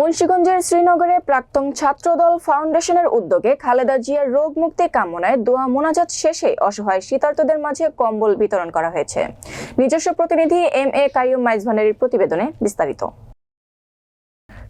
মুন্সিগঞ্জের শ্রীনগরে প্রাক্তন ছাত্রদল ফাউন্ডেশনের উদ্যোগে খালেদা জিয়ার রোগ মুক্তি কামনায় দোয়া মোনাজাত শেষে অসহায় শীতার্তদের মাঝে কম্বল বিতরণ করা হয়েছে। নিজস্ব প্রতিনিধি এম এ কাইয়ুম মাইজভানের প্রতিবেদনে বিস্তারিত।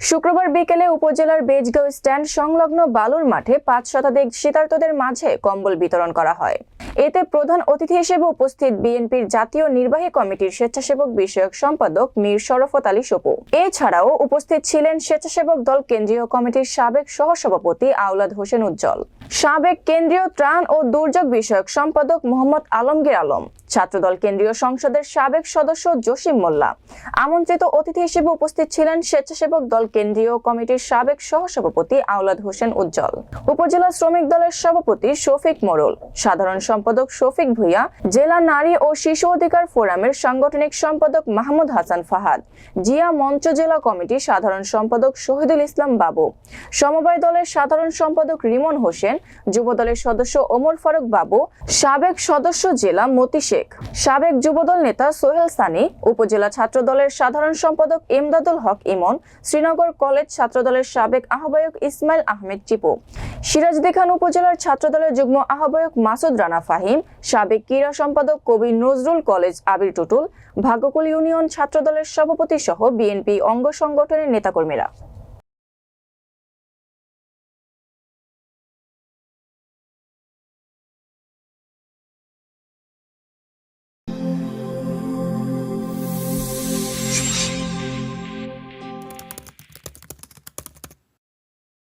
শুক্রবার বিকেলে উপজেলার বেজগাঁও স্ট্যান্ড সংলগ্ন বালুর মাঠে পাঁচ শতাধিক শীতার্তদের মাঝে কম্বল বিতরণ করা হয়। এতে প্রধান অতিথি হিসেবে উপস্থিত বিএনপির জাতীয় নির্বাহী কমিটির স্বেচ্ছাসেবক বিষয়ক সম্পাদক মীর শরফত আলী সপু। এছাড়াও উপস্থিত ছিলেন স্বেচ্ছাসেবক দল কেন্দ্রীয় কমিটির সাবেক সহসভাপতি আওলাদ হোসেন উজ্জ্বল। সাবেক কেন্দ্রীয় ত্রাণ ও দুর্যোগ বিষয়ক সম্পাদক মোহাম্মদ আলমগীর আলম, ছাত্রদল কেন্দ্রীয় সংসদের সাবেক সদস্য জসিম মোল্লা, আমন্ত্রিত অতিথি হিসেবে উপস্থিত ছিলেন স্বেচ্ছাসেবক দল কেন্দ্রীয় কমিটির সাবেক সহসভাপতি আওলাদ হোসেন উজ্জ্বল, উপজেলা শ্রমিক দলের সভাপতি শফিক মোরল, সাধারণ সম্পাদক শফিক ভুইয়া, জেলা নারী ও শিশু অধিকার ফোরামের সাংগঠনিক সম্পাদক মাহমুদ হাসান ফাহাদ, জিয়া মঞ্চ জেলা কমিটির সাধারণ সম্পাদক শহীদুল ইসলাম বাবু, সমবায় দলের সাধারণ সম্পাদক রিমন হোসেন যুব দলের সদস্য ওমর ফারুক বাবু, সাবেক সদস্য জেলা মতি শেখ। সাবেক যুবদল নেতা সোহেল সানি, উপজেলা ছাত্র দলের সাধারণ সম্পাদক ইমদাদুল হক ইমন, শ্রীনগর কলেজ ছাত্রদলের সাবেক আহ্বায়ক ইসমাইল আহমেদ চিপু সিরাজদি খান উপজেলার ছাত্রদলের যুগ্ম আহ্বায়ক মাসুদ রানা ফাহিম, সাবেক ক্রীড়া সম্পাদক কবি নজরুল কলেজ আবির টুটুল, ভাগ্যকুল ইউনিয়ন ছাত্রদলের সভাপতি সহ বিএনপি অঙ্গ সংগঠনের নেতাকর্মীরা।